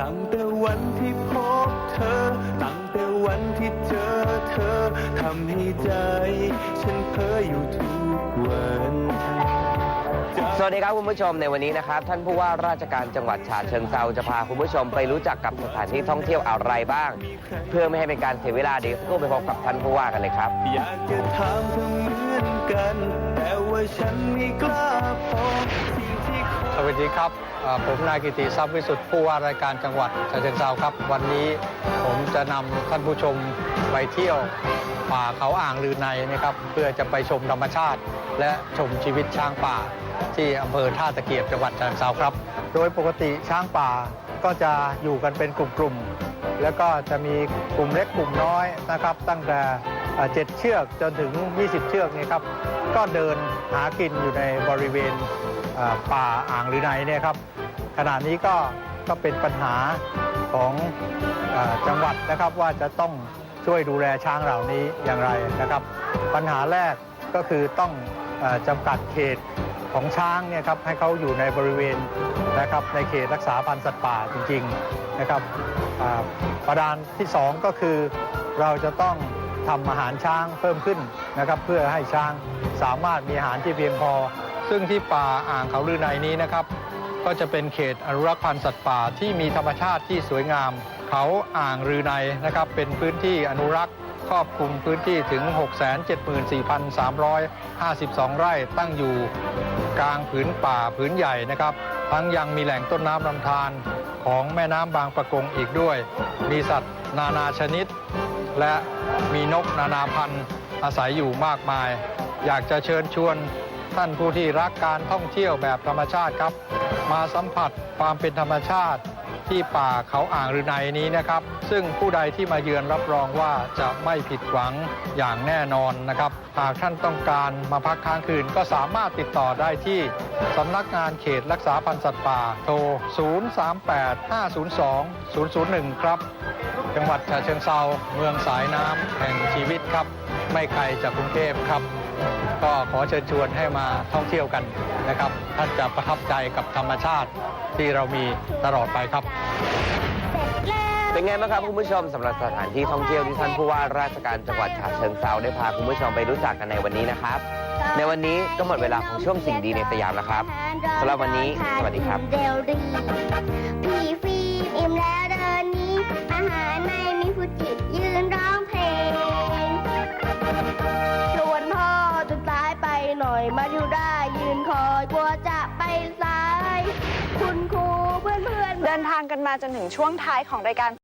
ตั้งแต่วันที่พบเธอ ตั้งแต่วันที่เจอเธอทำให้ใจ ฉันเพ้ออยู่ทุกวัน สวัสดีครับคุณผู้ชมในวันนี้นะครับ ท่านผู้ว่าราชการจังหวัดฉะเชิงเซาจะพาคุณผู้ชมไปรู้จักกับสถานที่ท่องเที่ยวอะไรบ้าง เพื่อไม่ให้เป็นการเสียเวลาเดี๋ยวสักครู่ไปพบกับท่านผู้ว่ากันเลยครับ อยากจะถามเธอเหมือนกัน แต่ว่าฉันไม่กล้าพอสิ่งที่ขอส วัสดีครับ ผมนายกิติทรัพย์วิสุทธิ์ผู้ว่ารายการจังหวัดฉะเชิงเทราครับ วันนี้ผมจะนำท่านผู้ชมไปเที่ยวป่าเขาอ่างลือในนะครับ เพื่อจะไปชมธรรมชาติ และชมชีวิตช้างป่า ที่อำเภอท่าตะเกียบจังหวัดฉะเชิงเทราครับ โดยปกติช้างป่าก็จะอยู่กันเป็นกลุ่มๆแล้วก็จะมีกลุ่มเล็กกลุ่มน้อยนะครับ ตั้งแต่ เอ่อ7เชือกจนถึง 20 เชือกนี่ครับก็เดินหากินอยู่ในบริเวณป่าอ่างหรือในเนี่ยครับขณะนี้ก็ก็เป็นปัญหาของอจังหวัดนะครับว่าจะต้องช่วยดูแลช้างเหล่านี้อย่างไรนะครับ ปัญหาแรกก็คือต้องอจำกัดเขตของช้างเนี่ยครับให้เขาอยู่ในบริเวณนะครับในเขตรักษาพันธุ์สัตว์ป่าจริงๆนะครับประการที่สองก็คือเราจะต้อง ทำอาหารช้างเพิ่มขึ้นนะครับ เพื่อให้ช้างสามารถมีอาหารที่เพียงพอ ซึ่งที่ป่าอ่างเขาลือในนี้นะครับ ก็จะเป็นเขตอนุรักษ์พันธุ์สัตว์ป่าที่มีธรรมชาติที่สวยงาม เขาอ่างรือในนะครับ เป็นพื้นที่อนุรักษ์ครอบคลุมพื้นที่ถึง 674,352 ไร่ตั้งอยู่กลางผืนป่าผืนใหญ่นะครับ ทั้งยังมีแหล่งต้นน้ำลำธารของแม่น้ำบางประกงอีกด้วย มีสัตว์นานาชนิด และมีนกนานาพันธุ์อาศัยอยู่มากมาย อยากจะเชิญชวนท่านผู้ที่รักการท่องเที่ยวแบบธรรมชาติครับ มาสัมผัสความเป็นธรรมชาติ ที่ป่าเขาอ่างรือในนี้นะครับ ซึ่งผู้ใดที่มาเยือนรับรองว่าจะไม่ผิดหวังอย่างแน่นอนนะครับ หากท่านต้องการมาพักค้างคืนก็สามารถติดต่อได้ที่สำนักงานเขตรักษาพันธุ์สัตว์ป่าโทร 038-502-001 ครับ จังหวัดฉะเชิงเซาเมืองสายน้ำแห่งชีวิตครับ ไม่ไกลจากกรุงเทพครับ ก็ขอเชิญชวนให้มาท่องเที่ยวกันนะครับ ท่านจะประทับใจกับธรรมชาติที่เรามีตลอดไปครับ เป็นไงบ้างครับคุณผู้ชมสำหรับสถานที่ท่องเที่ยวที่ท่านผู้ว่าราชการจังหวัดฉะเชิงเซาได้พาคุณผู้ชมไปรู้จักกันในวันนี้นะครับ ในวันนี้ก็หมดเวลาของช่วงสิ่งดีในสยามแล้วครับสำหรับวันนี้สวัสดีครับเดลดีพี่ฟีอิ่มแล้วเดินนี้ อาหารไม่มีผู้จิตยืนร้องเพลงชวนพ่อจนสายไปหน่อยมาดูได้ยืนคอย กลัวจะไปสาย คุณครูเพื่อนเพื่อนๆ เดินทางกันมาจนถึงช่วงท้ายของรายการ